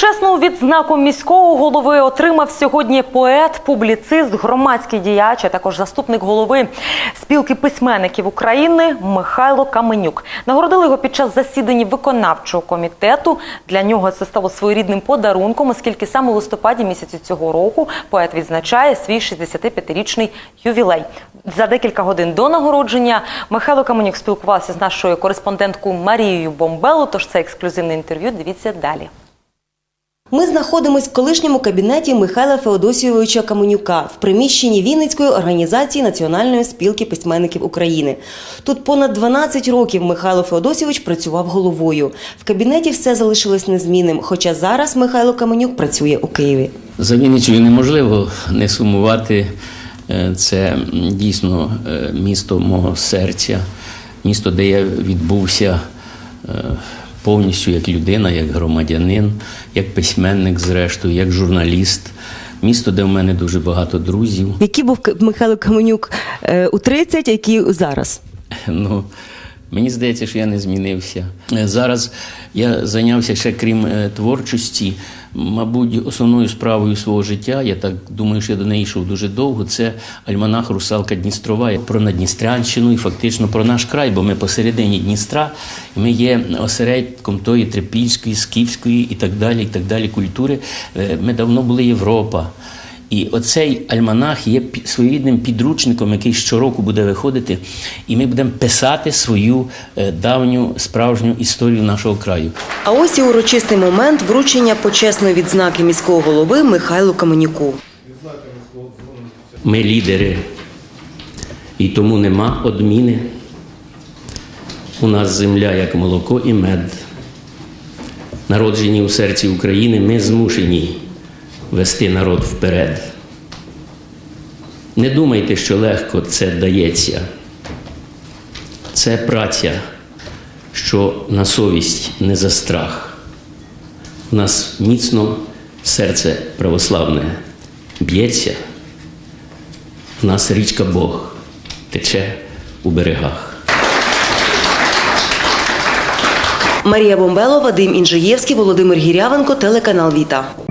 Почесну відзнаку міського голови отримав сьогодні поет, публіцист, громадський діяч, а також заступник голови спілки письменників України Михайло Каменюк. Нагородили його під час засідання виконавчого комітету. Для нього це стало своєрідним подарунком, оскільки саме у листопаді місяці цього року поет відзначає свій 65-річний ювілей. За декілька годин до нагородження Михайло Каменюк спілкувався з нашою кореспонденткою Марією Бомбело. Тож це ексклюзивне інтерв'ю. Дивіться далі. Ми знаходимось в колишньому кабінеті Михайла Феодосійовича Каменюка в приміщенні Вінницької організації Національної спілки письменників України. Тут понад 12 років Михайло Феодосійович працював головою. В кабінеті все залишилось незмінним, хоча зараз Михайло Каменюк працює у Києві. За Вінницею неможливо не сумувати. Е, Це дійсно е, місто мого серця, місто, де я відбувся е, повністю як людина, як громадянин, як письменник, зрештою, як журналіст. Місто, де в мене дуже багато друзів. Який був Михайло Каменюк е, у 30, який зараз? Ну, мені здається, що я не змінився. Е, Зараз я зайнявся ще крім е, творчості. Мабуть, основною справою свого життя, я так думаю, що я до неї йшов дуже довго. Це альманах Русалка Дністрова про Надністрянщину і фактично про наш край, бо ми посередині Дністра, і ми є осередком тої трипільської, скіфської і так далі, і так далі культури. Е, Ми давно були Європа. І оцей альманах є своєрідним підручником, який щороку буде виходити, і ми будемо писати свою е, давню справжню історію нашого краю. А ось і урочистий момент вручення почесної відзнаки міського голови Михайлу Каменюку. Ми лідери, і тому нема одміни. У нас земля як молоко і мед. Народжені у серці України, ми змушені вести народ вперед. Не думайте, що легко це дається. Це праця, що на совість не за страх. У нас міцно серце православне б'ється. В нас річка Бог тече у берегах. Марія Бомбело, Вадим Інжиєвський, Володимир Гірявенко, телеканал Віта.